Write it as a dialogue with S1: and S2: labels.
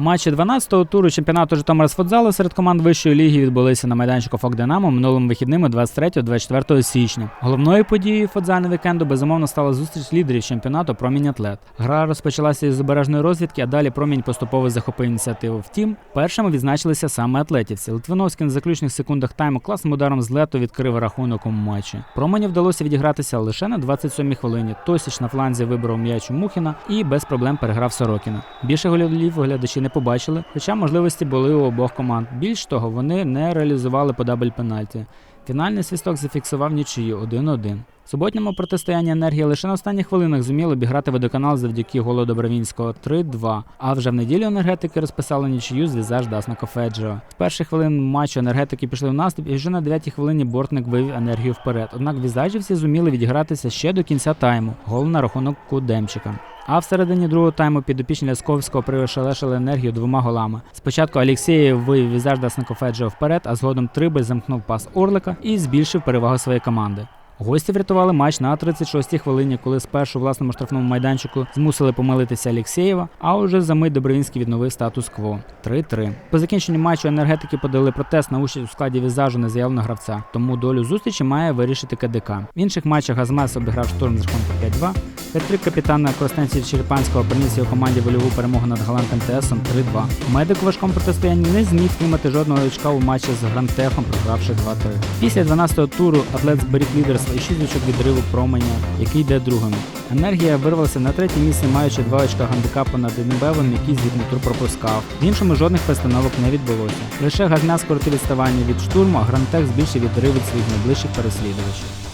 S1: Матчі 12-го туру чемпіонату Житомира з футзалу серед команд вищої ліги відбулися на майданчику Фок Динамо минулими вихідними 23-24 січня. Головною подією футзального вікенду безумовно стала зустріч лідерів чемпіонату Промінь Атлет. Гра розпочалася із обережної розвідки, а далі промінь поступово захопив ініціативу. Втім, першими відзначилися саме атлетівці. Литвиновський на заключних секундах тайму класним ударом з лету відкрив рахунок у матчі. Промені вдалося відігратися лише на 27-й хвилині. Тосіч на фланзі виборов м'яч у Мухіна і без проблем переграв Сорокіна. Більше голів глядачі не побачили, хоча можливості були у обох команд. Більш того, вони не реалізували по дабель пенальті. Фінальний свісток зафіксував нічию 1-1. В суботньому протистоянні енергія лише на останніх хвилинах зуміли обіграти водоканал завдяки голу Добровінського 3-2. А вже в неділю енергетики розписали нічию з візаж Дасно Кофеджо. З перших хвилин матчу енергетики пішли в наступ, і вже на 9-й хвилині бортник вивів енергію вперед. Однак візажівці зуміли відігратися ще до кінця тайму. Гол на рахунок Кудемчика. А в середині другого тайму підопічні Лясковського пришелешили енергію двома голами. Спочатку Алєксєєв вивів візаж Даснакофеджо вперед, а згодом Трибель замкнув пас Орлика і збільшив перевагу своєї команди. Гості врятували матч на 36-й хвилині, коли спершу власному штрафному майданчику змусили помилитися Алєксєєва, а уже за мить Добровінський відновив статус-кво 3-3. По закінченню матчу енергетики подали протест на участь у складі візажу незаявленого гравця, тому долю зустрічі має вирішити КДК. В інших матчах Газмес обіграв штурм з рахунком 5-2. Петрик капітана Костенців Черепанського приніс його команді вольову перемогу над Галантом ТСом 3-2. Медик у важкому протистоянні не зміг тримати жодного очка у матчі з Грантехом, програвши 2-3. Після 12-го туру атлет зберіг лідерство і 6 очок відриву променя, який йде другим. Енергія вирвалася на третє місце, маючи два очка гандикапу над Денебевим, який звітний тур пропускав. В іншому жодних постановок не відбулося. Лише Газмяс скоротив відставання від штурму, а Грантех збільшив відрив від своїх найближчих переслідувачів.